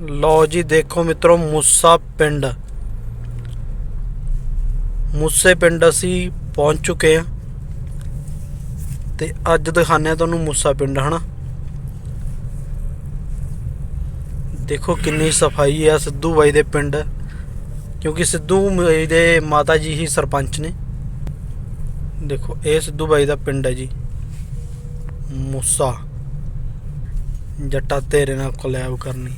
ਲਓ ਜੀ, ਦੇਖੋ ਮਿੱਤਰੋ, ਮੂਸਾ ਪਿੰਡ। ਮੂਸੇ ਪਿੰਡ ਅਸੀਂ ਪਹੁੰਚ ਚੁੱਕੇ ਹਾਂ। ਤੇ ਅੱਜ ਦਿਖਾਉਂਦੇ ਹਾਂ ਤੁਹਾਨੂੰ ਮੂਸਾ ਪਿੰਡ, ਹਨਾ? ਦੇਖੋ ਕਿੰਨੀ ਸਫ਼ਾਈ ਆ ਸਿੱਧੂ ਬਾਈ ਦੇ ਪਿੰਡ, ਕਿਉਂਕਿ ਸਿੱਧੂ ਬਾਈ ਦੇ ਮਾਤਾ ਜੀ ਹੀ ਸਰਪੰਚ ਨੇ। ਦੇਖੋ, ਇਹ ਸਿੱਧੂ ਬਾਈ ਦਾ ਪਿੰਡ ਹੈ ਜੀ, ਮੂਸਾ। ਜੱਟਾ ਤੇਰੇ ਨਾਲ ਕੋਲੈਬ ਕਰਨੀ।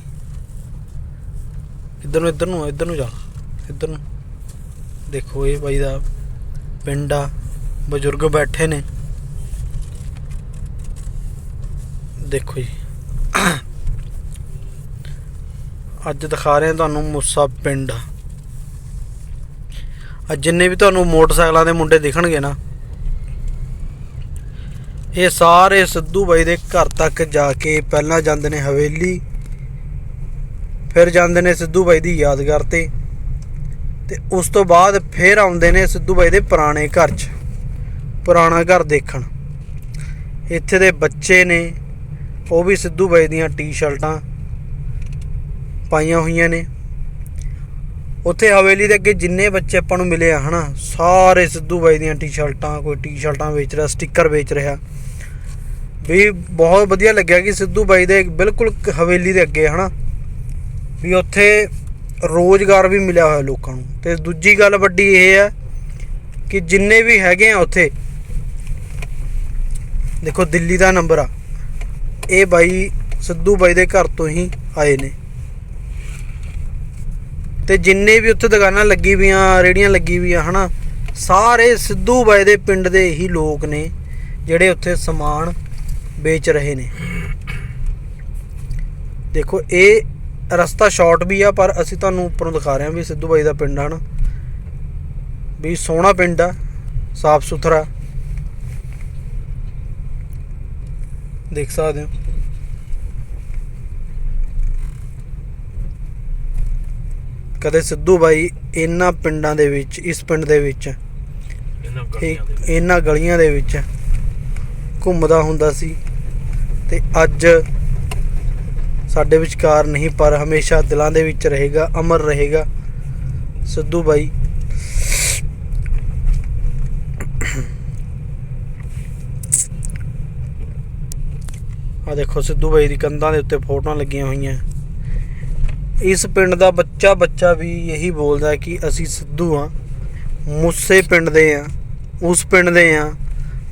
ਇੱਧਰ ਨੂੰ ਇੱਧਰ ਨੂੰ ਇੱਧਰ ਨੂੰ ਜਾ। ਇੱਧਰ ਨੂੰ। ਦੇਖੋ ਇਹ ਬਾਈ ਦਾ ਪਿੰਡ ਆ। ਬਜ਼ੁਰਗ ਬੈਠੇ ਨੇ। ਦੇਖੋ ਜੀ। ਅੱਜ ਦਿਖਾ ਰਹੇ ਹਾਂ ਤੁਹਾਨੂੰ ਮੂਸਾ ਪਿੰਡ। ਅੱਜ ਜਿੰਨੇ ਵੀ ਤੁਹਾਨੂੰ ਮੋਟਰਸਾਈਕਲਾਂ ਦੇ ਮੁੰਡੇ ਦਿਖਣਗੇ ਨਾ, ਇਹ ਸਾਰੇ ਸਿੱਧੂ ਬਾਈ ਦੇ ਘਰ ਤੱਕ ਜਾ ਕੇ ਪਹਿਲਾਂ ਜਾਂਦੇ ਨੇ ਹਵੇਲੀ ਫਿਰ ਜਾਂਦੇ ਨੇ ਸਿੱਧੂ ਬਾਈ ਦੀ ਯਾਦਗਾਰ ਤੇ। ਤੇ ਉਸ ਤੋਂ ਬਾਅਦ ਫਿਰ ਆਉਂਦੇ ਨੇ ਸਿੱਧੂ ਬਾਈ ਦੇ ਪੁਰਾਣੇ ਘਰ 'ਚ, ਪੁਰਾਣਾ ਘਰ ਦੇਖਣ। ਇੱਥੇ ਦੇ ਬੱਚੇ ਨੇ, ਉਹ ਵੀ ਸਿੱਧੂ ਬਾਈ ਦੀਆਂ ਟੀ-ਸ਼ਰਟਾਂ ਪਾਈਆਂ ਹੋਈਆਂ ਨੇ। ਉੱਥੇ ਹਵੇਲੀ ਦੇ ਅੱਗੇ ਜਿੰਨੇ ਬੱਚੇ ਆਪਾਂ ਨੂੰ ਮਿਲੇ ਆ, ਹਨਾ, ਸਾਰੇ ਸਿੱਧੂ ਬਾਈ ਦੀਆਂ ਟੀ-ਸ਼ਰਟਾਂ, ਕੋਈ ਟੀ-ਸ਼ਰਟਾਂ ਵੇਚ ਰਿਹਾ ਸਟicker ਵੇਚ ਰਿਹਾ। ਵੀ ਬਹੁਤ ਵਧੀਆ ਲੱਗਿਆ ਕਿ ਸਿੱਧੂ ਬਾਈ ਦੇ ਬਿਲਕੁਲ ਹਵੇਲੀ ਦੇ ਅੱਗੇ, ਹਨਾ। ਵੀ ਉੱਥੇ ਰੋਜ਼ਗਾਰ ਵੀ ਮਿਲਿਆ ਹੋਇਆ ਲੋਕਾਂ ਨੂੰ। ਤੇ ਦੂਜੀ ਗੱਲ ਵੱਡੀ ਇਹ ਹੈ ਕਿ ਜਿੰਨੇ ਵੀ ਹੈਗੇ ਆ ਉੱਥੇ, ਦੇਖੋ ਦਿੱਲੀ ਦਾ ਨੰਬਰ ਆ, ਇਹ ਬਾਈ ਸਿੱਧੂ ਬਾਈ ਦੇ ਘਰ ਤੋਂ ਹੀ ਆਏ ਨੇ। ਤੇ ਜਿੰਨੇ ਵੀ ਉੱਥੇ ਦੁਕਾਨਾਂ ਲੱਗੀ ਵੀਆਂ ਰੇੜੀਆਂ ਲੱਗੀ ਵੀਆਂ ਹਨਾ, ਸਾਰੇ ਸਿੱਧੂ ਬਾਈ ਦੇ ਪਿੰਡ ਦੇ ਹੀ ਲੋਕ ਨੇ, ਜਿਹੜੇ ਉੱਥੇ ਸਮਾਨ ਵੇਚ ਰਹੇ ਨੇ। ਦੇਖੋ, ਇਹ ਰਸਤਾ ਸ਼ਾਰਟ ਵੀ ਆ ਪਰ ਅਸੀਂ ਤੁਹਾਨੂੰ ਉੱਪਰੋਂ ਦਿਖਾ ਰਹੇ ਹਾਂ ਵੀ ਸਿੱਧੂ ਬਾਈ ਦਾ ਪਿੰਡ ਆ ਨਾ। ਵੀ ਸੋਹਣਾ ਪਿੰਡ ਆ ਸਾਫ਼ ਸੁਥਰਾ। ਦੇਖ ਸਕਦੇ ਹੋ। ਕਦੇ ਸਿੱਧੂ ਬਾਈ ਇਹਨਾਂ ਪਿੰਡਾਂ ਦੇ ਵਿੱਚ ਇਸ ਪਿੰਡ ਦੇ ਵਿੱਚ। ਇਹਨਾਂ ਗਲੀਆਂ ਦੇ ਵਿੱਚ ਘੁੰਮਦਾ ਹੁੰਦਾ ਸੀ। ਤੇ ਅੱਜ ਸਾਡੇ ਵਿਚਕਾਰ ਨਹੀਂ, ਪਰ ਹਮੇਸ਼ਾ ਦਿਲਾਂ ਦੇ ਵਿੱਚ ਰਹੇਗਾ, ਅਮਰ ਰਹੇਗਾ। ਸਿੱਧੂ ਬਾਈ। ਆ ਦੇਖੋ, ਸਿੱਧੂ ਬਾਈ ਦੀ ਕੰਧਾਂ ਦੇ ਉੱਤੇ ਫੋਟੋਆਂ ਲੱਗੀਆਂ ਹੋਈਆਂ। ਇਸ ਪਿੰਡ ਦਾ ਬੱਚਾ ਬੱਚਾ ਵੀ ਇਹੀ ਬੋਲਦਾ ਹੈ ਕਿ ਅਸੀਂ ਸਿੱਧੂ ਆ ਮੁੱਸੇ ਪਿੰਡ ਦੇ ਆ ਉਸ ਪਿੰਡ ਦੇ ਆ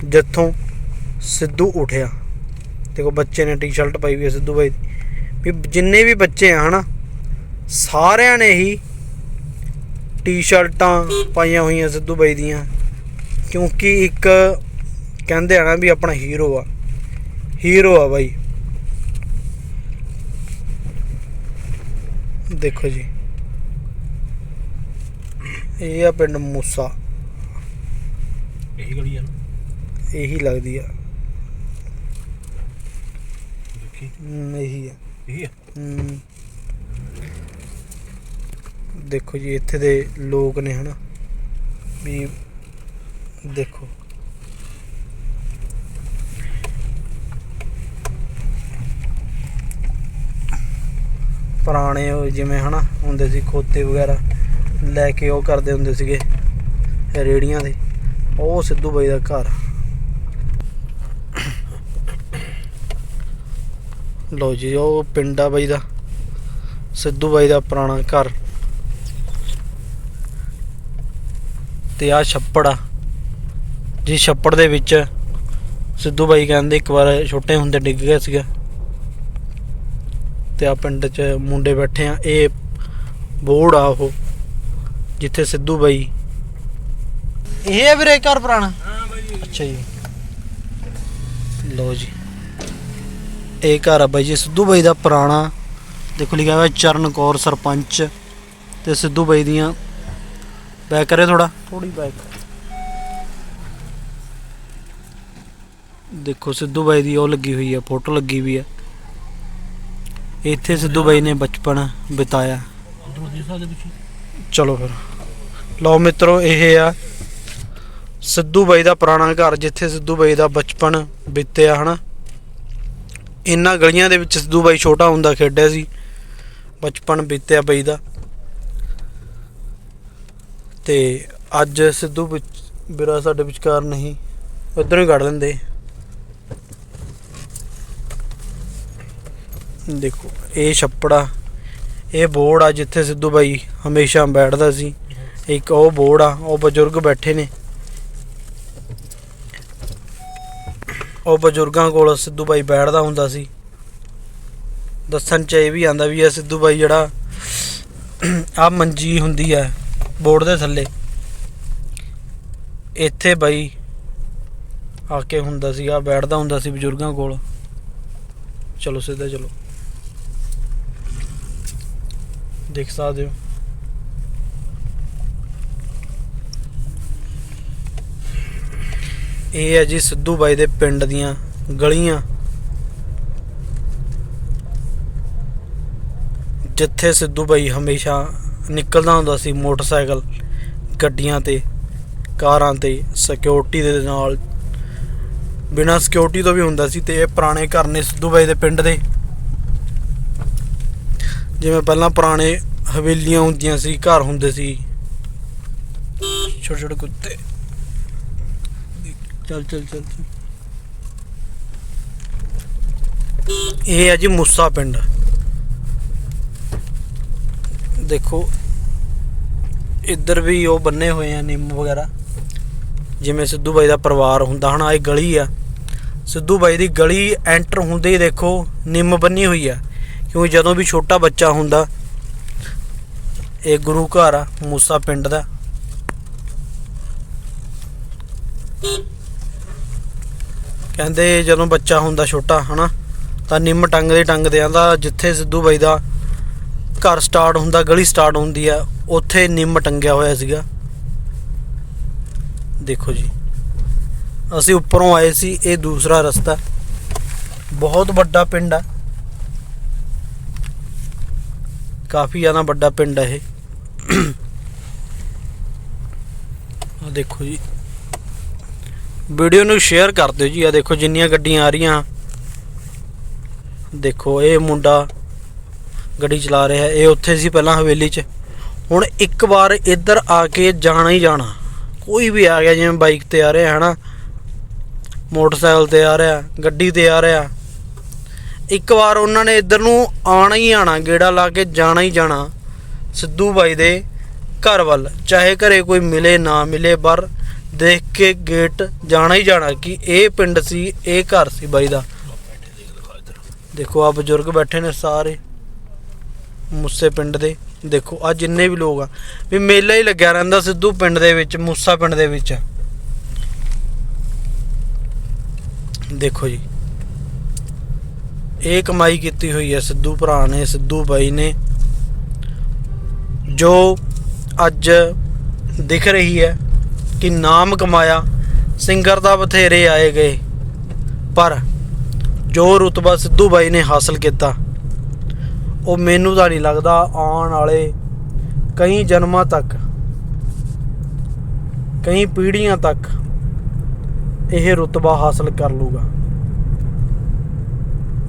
ਜਿੱਥੋਂ ਸਿੱਧੂ ਉਠਿਆ। ਦੇਖੋ, ਬੱਚੇ ਨੇ ਟੀ-ਸ਼ਰਟ ਪਾਈ ਵੀ ਹੈ ਸਿੱਧੂ ਬਾਈ ਦੀ। ਵੀ ਜਿੰਨੇ ਵੀ ਬੱਚੇ ਆ ਹਨਾ ਸਾਰਿਆਂ ਨੇ ਹੀ ਟੀ-ਸ਼ਰਟਾਂ ਪਾਈਆਂ ਹੋਈਆਂ ਸਿੱਧੂ ਬਾਈ ਦੀਆਂ ਕਿਉਂਕਿ ਇੱਕ ਕਹਿੰਦੇ ਆ ਨਾ ਵੀ ਆਪਣਾ ਹੀਰੋ ਆ ਹੀਰੋ ਆ ਬਾਈ। ਦੇਖੋ ਜੀ ਇਹ ਆ ਪਿੰਡ ਮੂਸਾ। ਇਹੀ ਗਲੀ ਆ ਨਾ? ਇਹੀ ਲੱਗਦੀ ਆ। ਦੇਖੀ। ਇਹੀ ਆ। ਇਹੀ ਆ। ਹਮ। ਦੇਖੋ ਜੀ, ਇੱਥੇ ਦੇ ਲੋਕ ਨੇ ਹਨਾ, ਵੀ ਦੇਖੋ। ਪੁਰਾਣੇ ਉਹ ਜਿਵੇਂ ਹਨਾ, ਹੁੰਦੇ ਸੀ ਖੋਤੇ ਵਗੈਰਾ, ਲੈ ਕੇ ਉਹ ਕਰਦੇ ਹੁੰਦੇ ਸੀਗੇ ਰੇੜੀਆਂ ਦੇ, ਉਹ ਸਿੱਧੂ ਬਾਈ ਦਾ ਘਰ। ਲੋ ਜੀ ਉਹ ਪਿੰਡ ਆ ਬਾਈ ਦਾ ਸਿੱਧੂ ਬਾਈ ਦਾ ਪੁਰਾਣਾ ਘਰ। ਤੇ ਆ ਛੱਪੜ ਆ ਜੀ ਛੱਪੜ ਦੇ ਵਿੱਚ ਸਿੱਧੂ ਬਾਈ ਕਹਿੰਦੇ ਇੱਕ ਵਾਰ ਛੋਟੇ ਹੁੰਦੇ ਡਿੱਗ ਗਿਆ ਸੀਗਾ। ਤੇ ਆ ਪਿੰਡ 'ਚ ਮੁੰਡੇ ਬੈਠੇ ਆ ਇਹ ਬੋੜ ਆ ਉਹ ਜਿੱਥੇ ਸਿੱਧੂ ਬਾਈ ਇਹ ਵੀਰੇ ਘਰ ਪੁਰਾਣਾ? ਹਾਂ ਬਾਈ। ਅੱਛਾ ਜੀ। ਲੋ ਜੀ। ਇਹ ਘਰ ਆ ਬਾਈ ਜੀ ਸਿੱਧੂ ਬਾਈ ਦਾ ਪੁਰਾਣਾ। ਦੇਖੋ ਲਿਖਿਆ ਹੋਇਆ ਚਰਨ ਕੌਰ ਸਰਪੰਚ ਤੇ ਸਿੱਧੂ ਬਾਈ ਦੀਆਂ। ਬੈਕ ਕਰੇ ਥੋੜਾ ਥੋੜੀ ਬੈਕ ਦੇਖੋ ਸਿੱਧੂ ਬਾਈ ਦੀ ਉਹ ਲੱਗੀ ਹੋਈ ਆ ਫੋਟੋ ਲੱਗੀ ਵੀ ਆ। ਇੱਥੇ ਸਿੱਧੂ ਬਾਈ ਨੇ ਬਚਪਨ ਬਿਤਾਇਆ। ਚਲੋ ਫਿਰ। ਲਓ ਮਿੱਤਰੋ ਇਹ ਆ ਸਿੱਧੂ ਬਾਈ ਦਾ ਪੁਰਾਣਾ ਘਰ ਜਿੱਥੇ ਸਿੱਧੂ ਬਾਈ ਦਾ ਬਚਪਨ ਬੀਤਿਆ ਹਨਾ? ਇਹਨਾਂ ਗਲੀਆਂ ਦੇ ਵਿੱਚ ਸਿੱਧੂ ਬਾਈ ਛੋਟਾ ਹੁੰਦਾ ਖੇਡਿਆ ਸੀ, ਬਚਪਨ ਬੀਤਿਆ ਬਈ ਦਾ। ਤੇ ਅੱਜ ਸਿੱਧੂ ਵਿੱਚ ਵੀਰਾ ਸਾਡੇ ਵਿਚਕਾਰ ਨਹੀਂ ਉਧਰੋਂ ਹੀ ਕੱਢ ਲੈਂਦੇ। ਦੇਖੋ, ਇਹ ਛੱਪੜਾ, ਇਹ ਬੋਰਡ ਆ ਜਿੱਥੇ ਸਿੱਧੂ ਬਾਈ ਹਮੇਸ਼ਾ ਬੈਠਦਾ ਸੀ। ਇੱਕ ਉਹ ਬੋਰਡ ਆ, ਉਹ ਬਜ਼ੁਰਗ ਬੈਠੇ ਨੇ। ਉਹ ਬਜ਼ੁਰਗਾਂ ਕੋਲ ਸਿੱਧੂ ਬਾਈ ਬੈਠਦਾ ਹੁੰਦਾ ਸੀ। ਦੱਸਣ ਚ ਇਹ ਵੀ ਆਂਦਾ ਵੀ ਇਹ ਸਿੱਧੂ ਬਾਈ ਜਿਹੜਾ ਆ ਮੰਜੀ ਹੁੰਦੀ ਹੈ ਬੋਰਡ ਦੇ ਥੱਲੇ। ਇੱਥੇ ਬਾਈ ਆ ਕੇ ਹੁੰਦਾ ਸੀ, ਆ ਬੈਠਦਾ ਹੁੰਦਾ ਸੀ ਬਜ਼ੁਰਗਾਂ ਕੋਲ। ਚਲੋ ਸਿੱਧਾ ਚਲੋ। ਦੇਖ ਸਕਦੇ ਹੋ। ਇਹ ਹੈ ਜੀ ਸਿੱਧੂ ਬਾਈ ਦੇ ਪਿੰਡ ਦੀਆਂ ਗਲੀਆਂ। ਜਿੱਥੇ ਸਿੱਧੂ ਬਾਈ ਹਮੇਸ਼ਾ ਨਿਕਲਦਾ ਹੁੰਦਾ ਸੀ ਮੋਟਰਸਾਈਕਲ ਗੱਡੀਆਂ ਤੇ, ਕਾਰਾਂ ਤੇ ਸਿਕਿਉਰਿਟੀ ਦੇ ਨਾਲ। ਬਿਨਾਂ ਸਿਕਿਉਰਿਟੀ ਤੋਂ ਵੀ ਹੁੰਦਾ ਸੀ ਤੇ ਇਹ ਪੁਰਾਣੇ ਘਰ ਨੇ ਸਿੱਧੂ ਬਾਈ ਦੇ ਪਿੰਡ ਦੇ। ਜਿਵੇਂ ਪਹਿਲਾਂ ਪੁਰਾਣੇ ਹਵੇਲੀਆਂ ਹੁੰਦੀਆਂ ਸੀ, ਘਰ ਹੁੰਦੇ ਸੀ। ਛੋਟੇ ਛੋਟੇ ਕੁੱਤੇ। ਚੱਲ ਚੱਲ ਚੱਲ ਇਹ ਹੈ ਜੀ ਮੁੱਸਾ ਪਿੰਡ। ਦੇਖੋ, ਇੱਧਰ ਵੀ ਉਹ ਬੰਨੇ ਹੋਏ ਆ, ਨਿੰਮ ਵਗੈਰਾ। ਜਿਵੇਂ ਸਿੱਧੂ ਬਾਈ ਦਾ ਪਰਿਵਾਰ ਹੁੰਦਾ, ਹਨਾ, ਇਹ ਗਲੀ ਆ। ਸਿੱਧੂ ਬਾਈ ਦੀ ਗਲੀ ਐਂਟਰ ਹੁੰਦੇ ਹੀ ਦੇਖੋ, ਨਿੰਮ ਬੰਨੀ ਹੋਈ ਆ। ਕਿਉਂਕਿ ਜਦੋਂ ਵੀ ਛੋਟਾ ਬੱਚਾ ਹੁੰਦਾ, ਇਹ ਗੁਰੂ ਘਰ ਆ, ਮੂਸਾ ਪਿੰਡ ਦਾ। ਕਹਿੰਦੇ ਜਦੋਂ ਬੱਚਾ ਹੁੰਦਾ ਛੋਟਾ, ਹਨਾ, ਤਾਂ ਨਿੰਮ ਟੰਗਦੇ ਟੰਗਦੇ ਆਂਦਾ, ਜਿੱਥੇ ਸਿੱਧੂ ਬਾਈ ਦਾ ਘਰ ਸਟਾਰਟ ਹੁੰਦਾ, ਗਲੀ ਸਟਾਰਟ ਹੁੰਦੀ ਆ, ਉੱਥੇ ਨਿੰਮ ਟੰਗਿਆ ਹੋਇਆ ਸੀਗਾ। ਦੇਖੋ ਜੀ, ਅਸੀਂ ਉੱਪਰੋਂ ਆਏ ਸੀ, ਇਹ ਦੂਸਰਾ ਰਸਤਾ। ਬਹੁਤ ਵੱਡਾ ਪਿੰਡ ਆ। ਕਾਫੀ ਜ਼ਿਆਦਾ ਵੱਡਾ ਪਿੰਡ ਹੈ ਇਹ। ਆ ਦੇਖੋ ਜੀ। ਵੀਡੀਓ ਨੂੰ ਸ਼ੇਅਰ ਕਰ ਦਿਓ ਜੀ। ਆ ਦੇਖੋ ਜਿੰਨੀਆਂ ਗੱਡੀਆਂ ਆ ਰਹੀਆਂ। ਦੇਖੋ, ਇਹ ਮੁੰਡਾ ਗੱਡੀ ਚਲਾ ਰਿਹਾ। ਇਹ ਉੱਥੇ ਸੀ ਪਹਿਲਾਂ ਹਵੇਲੀ 'ਚ। ਹੁਣ ਇੱਕ ਵਾਰ ਇੱਧਰ ਆ ਕੇ ਜਾਣਾ ਹੀ ਜਾਣਾ। ਕੋਈ ਵੀ ਆ ਗਿਆ, ਜਿਵੇਂ ਬਾਈਕ ਤੇ ਆ ਰਿਹਾ, ਹਨਾ? ਮੋਟਰਸਾਈਕਲ ਤੇ ਆ ਰਿਹਾ, ਗੱਡੀ ਤੇ ਆ ਰਿਹਾ। ਇੱਕ ਵਾਰ ਉਹਨਾਂ ਨੇ ਇੱਧਰ ਨੂੰ ਆਣਾ ਹੀ ਆਣਾ ਗੇੜਾ ਲਾ ਕੇ ਜਾਣਾ ਹੀ ਜਾਣਾ ਸਿੱਧੂ ਬਾਈ ਦੇ ਘਰ ਵੱਲ। ਚਾਹੇ ਘਰੇ ਕੋਈ ਮਿਲੇ, ਨਾ ਮਿਲੇ, ਪਰ ਦੇਖ ਕੇ ਗੇਟ ਜਾਣਾ ਹੀ ਜਾਣਾ ਕਿ ਇਹ ਪਿੰਡ ਸੀ, ਇਹ ਘਰ ਸੀ ਬਾਈ ਦਾ। ਦੇਖੋ ਆ ਬਜ਼ੁਰਗ ਬੈਠੇ ਨੇ ਸਾਰੇ ਮੁੱਸੇ ਪਿੰਡ ਦੇ। ਦੇਖੋ ਆ ਜਿੰਨੇ ਵੀ ਲੋਕ ਆ। ਵੀ ਮੇਲਾ ਹੀ ਲੱਗਿਆ ਰਹਿੰਦਾ ਸਿੱਧੂ ਪਿੰਡ ਦੇ ਵਿੱਚ, ਮੂਸਾ ਪਿੰਡ ਦੇ ਵਿੱਚ। ਦੇਖੋ ਜੀ। ਇਹ ਕਮਾਈ ਕੀਤੀ ਹੋਈ ਹੈ ਸਿੱਧੂ ਭਰਾ ਨੇ, ਸਿੱਧੂ ਬਾਈ ਨੇ। ਜੋ ਅੱਜ ਦਿਖ ਰਹੀ ਹੈ ਕਿ ਨਾਮ ਕਮਾਇਆ, ਸਿੰਗਰ ਦਾ ਬਥੇਰੇ ਆਏ ਗਏ, ਪਰ ਜੋ ਰੁਤਬਾ ਸਿੱਧੂ ਬਾਈ ਨੇ ਹਾਸਲ ਕੀਤਾ, ਉਹ ਮੈਨੂੰ ਤਾਂ ਨਹੀਂ ਲੱਗਦਾ ਆਉਣ ਵਾਲੇ ਕਈ ਜਨਮਾਂ ਤੱਕ, ਕਈ ਪੀੜ੍ਹੀਆਂ ਤੱਕ ਇਹ ਰੁਤਬਾ ਹਾਸਲ ਕਰ ਲੂਗਾ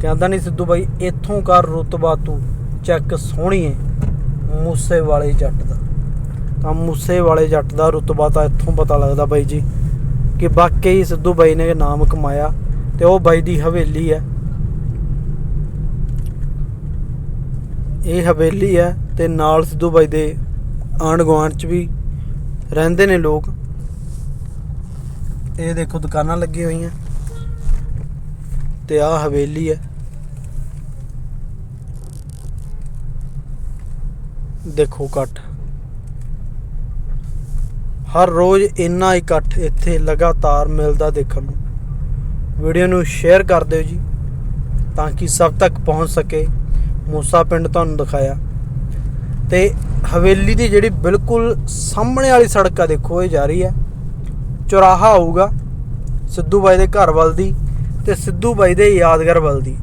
ਕਹਿੰਦਾ ਨਹੀਂ ਸਿੱਧੂ ਬਾਈ, ਇੱਥੋਂ ਕਰ ਰੁਤਬਾ ਤੂੰ, ਚੱਕ ਸੋਹਣੀਏ ਮੂਸੇ ਵਾਲੇ ਜੱਟ ਦਾ। ਤਾਂ ਮੂਸੇ ਵਾਲੇ ਜੱਟ ਦਾ ਰੁਤਬਾ ਤਾਂ ਇੱਥੋਂ ਪਤਾ ਲੱਗਦਾ ਬਾਈ ਜੀ ਕਿ ਵਾਕਈ ਸਿੱਧੂ ਬਾਈ ਨੇ ਨਾਮ ਕਮਾਇਆ ਤੇ ਉਹ ਬਾਈ ਦੀ ਹਵੇਲੀ ਹੈ। ਇਹ ਹਵੇਲੀ ਹੈ ਤੇ ਨਾਲ ਸਿੱਧੂ ਬਾਈ ਦੇ ਆਂਢ ਗੁਆਂਢ ਚ ਵੀ ਰਹਿੰਦੇ ਨੇ ਲੋਕ। ਇਹ ਦੇਖੋ ਦੁਕਾਨਾਂ ਲੱਗੀਆਂ ਹੋਈਆਂ ਤੇ ਆਹ ਹਵੇਲੀ ਹੈ। ਦੇਖੋ ਇਕੱਠ। ਹਰ ਰੋਜ਼ ਇੰਨਾ ਇਕੱਠ ਇੱਥੇ ਲਗਾਤਾਰ ਮਿਲਦਾ ਦੇਖਣ ਨੂੰ। ਵੀਡੀਓ ਨੂੰ ਸ਼ੇਅਰ ਕਰ ਦਿਓ ਜੀ, ਤਾਂ ਕਿ ਸਭ ਤੱਕ ਪਹੁੰਚ ਸਕੇ। ਮੂਸਾ ਪਿੰਡ ਤੁਹਾਨੂੰ ਦਿਖਾਇਆ। ਤੇ ਹਵੇਲੀ ਦੀ ਜਿਹੜੀ ਬਿਲਕੁਲ ਸਾਹਮਣੇ ਵਾਲੀ ਸੜਕ ਆ, ਦੇਖੋ ਇਹ ਜਾ ਰਹੀ ਹੈ। ਚੌਰਾਹਾ ਆਊਗਾ ਸਿੱਧੂ ਬਾਈ ਦੇ ਘਰ ਵੱਲ ਦੀ ਤੇ ਸਿੱਧੂ ਬਾਈ ਦੇ ਯਾਦਗਾਰ ਵੱਲ ਦੀ।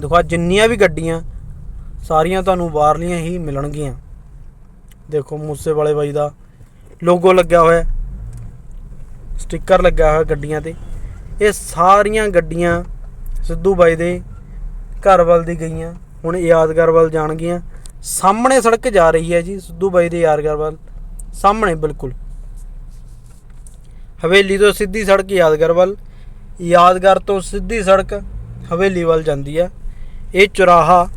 ਦੇਖੋ ਜਿੰਨੀਆਂ ਵੀ ਗੱਡੀਆਂ, ਸਾਰੀਆਂ ਤੁਹਾਨੂੰ ਬਾਹਰਲੀਆਂ ਹੀ ਮਿਲਣਗੀਆਂ। ਦੇਖੋ ਮੂਸੇ ਵਾਲੇ ਬਾਈ ਦਾ ਲੋਗੋ ਲੱਗਿਆ ਹੋਇਆ ਹੈ। ਸਟicker ਲੱਗਾ ਹੋਇਆ ਗੱਡੀਆਂ ਤੇ। ਇਹ ਸਾਰੀਆਂ ਗੱਡੀਆਂ ਸਿੱਧੂ ਬਾਈ ਦੇ ਘਰ ਵੱਲ ਦੀ ਗਈਆਂ। ਹੁਣ ਯਾਦਗਾਰ ਵੱਲ ਜਾਣਗੀਆਂ। ਸਾਹਮਣੇ ਸੜਕ ਜਾ ਰਹੀ ਹੈ ਜੀ, ਸਿੱਧੂ ਬਾਈ ਦੇ ਯਾਦਗਾਰ ਵੱਲ। ਸਾਹਮਣੇ, ਬਿਲਕੁਲ। ਹਵੇਲੀ ਤੋਂ ਸਿੱਧੀ ਸੜਕ, ਯਾਦਗਾਰ ਵੱਲ। ਯਾਦਗਾਰ ਤੋਂ ਸਿੱਧੀ ਸੜਕ ਹਵੇਲੀ ਵੱਲ ਜਾਂਦੀ ਹੈ। ਇਹ ਚੁਰਾਹਾ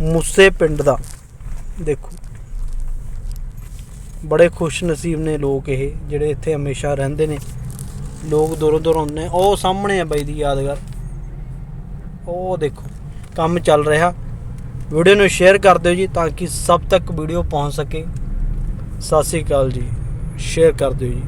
ਮੁੱਸੇ ਪਿੰਡ ਦਾ। ਦੇਖੋ। ਬੜੇ ਖੁਸ਼ ਨਸੀਬ ਨੇ ਲੋਕ ਇਹ, ਜਿਹੜੇ ਇੱਥੇ ਹਮੇਸ਼ਾ ਰਹਿੰਦੇ ਨੇ। ਲੋਕ ਦੂਰੋਂ ਦੂਰੋਂ ਆਉਂਦੇ ਨੇ। ਉਹ ਸਾਹਮਣੇ ਆ ਬਾਈ ਦੀ ਯਾਦਗਾਰ। ਉਹ ਦੇਖੋ, ਕੰਮ ਚੱਲ ਰਿਹਾ। ਵੀਡੀਓ ਨੂੰ ਸ਼ੇਅਰ ਕਰ ਦਿਓ ਜੀ, ਤਾਂ ਕਿ ਸਭ ਤੱਕ ਵੀਡੀਓ ਪਹੁੰਚ ਸਕੇ। ਸਤਿ ਸ੍ਰੀ ਅਕਾਲ ਜੀ। ਸ਼ੇਅਰ ਕਰ ਦਿਓ ਜੀ।